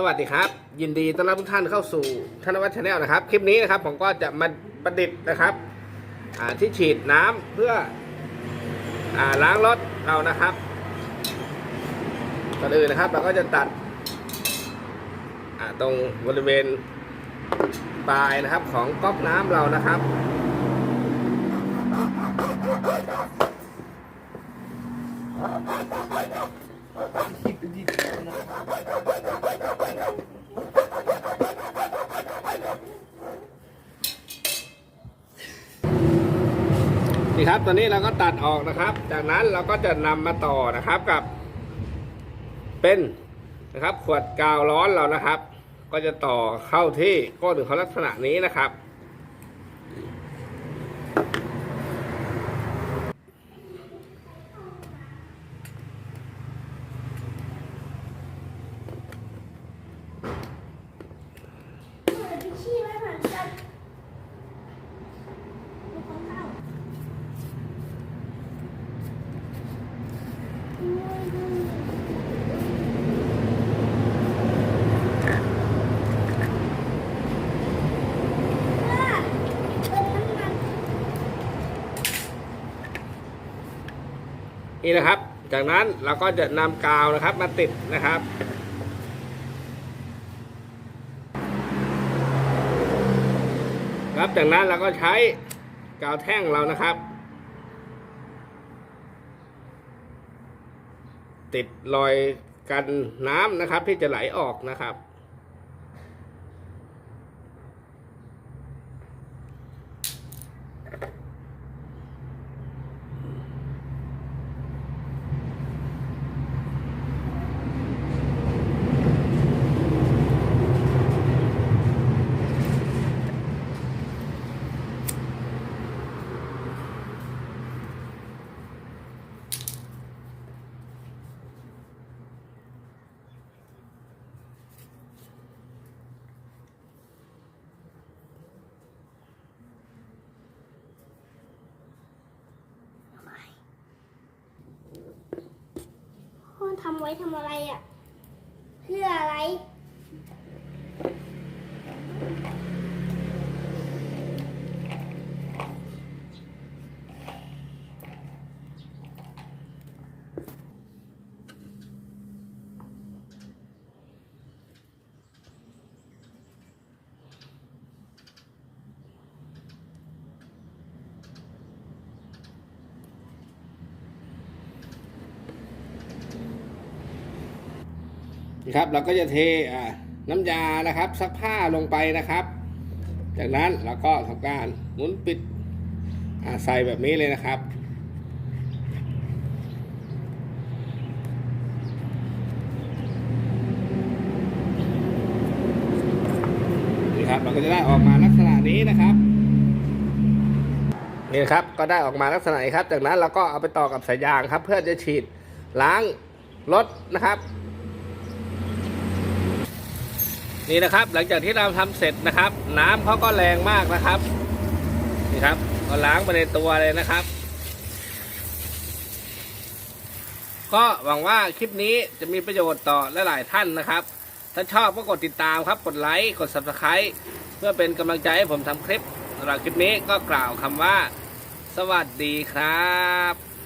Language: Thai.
สวัสดีครับ ยินดีต้อนรับทุกท่านเข้าสู่ธนวัฒน์ชาแนลนะครับ คลิปนี้นะครับผมก็จะมาประดิษฐ์นะครับที่ฉีดน้ำเพื่ออล้างรถเรานะครับก่อนอื่นนะครับ เราก็จะตัดตรงบริเวณปลายนะครับของก๊อกน้ำเรานะครับ นี่ครับ ตอนนี้เราก็ตัดออกนะครับ จากนั้นเราก็จะนำมาต่อนะครับกับ เป็นนะครับ ขวดกาวร้อนเรานะครับ ก็จะต่อเข้าที่ก้นของเขาลักษณะนี้นะครับ ไปขี้ไว้เหมือนกันไม่ต้องเข้าว่าเป็นน้ำมัน นี่นะครับ จากนั้นเราก็จะนำกาวนะครับมาติดนะครับครับจากนั้นเราก็ใช้กาวแท่งเรานะครับ ติดรอยกันน้ำนะครับที่จะไหลออกนะครับ ทำไว้ทำอะไรอะ เพื่ออะไร นะครับ เราก็จะเทน้ำยานะครับซักผ้าลงไปนะครับ จากนั้นเราก็ทำการหมุนปิดใส่แบบนี้เลยนะครับนี่ครับเราก็จะได้ออกมาลักษณะนี้นะครับนี่ครับก็ได้ออกมาลักษณะนี้ครับ จากนั้นเราก็เอาไปต่อกับสายยางครับ เพื่อจะฉีดล้างรถนะครับ นี่นะครับ หลังจากที่เราทำเสร็จนะครับ น้ำเขาก็แรงมากนะครับ นี่ครับก็ล้างไปในตัวเลยนะครับ ก็หวังว่าคลิปนี้จะมีประโยชน์ต่อหลายๆท่านนะครับ ถ้าชอบก็กดติดตามครับ กดไลค์กด subscribe เพื่อเป็นกำลังใจให้ผมทำคลิปสำหรับคลิปนี้ก็กล่าวคำว่า สวัสดีครับ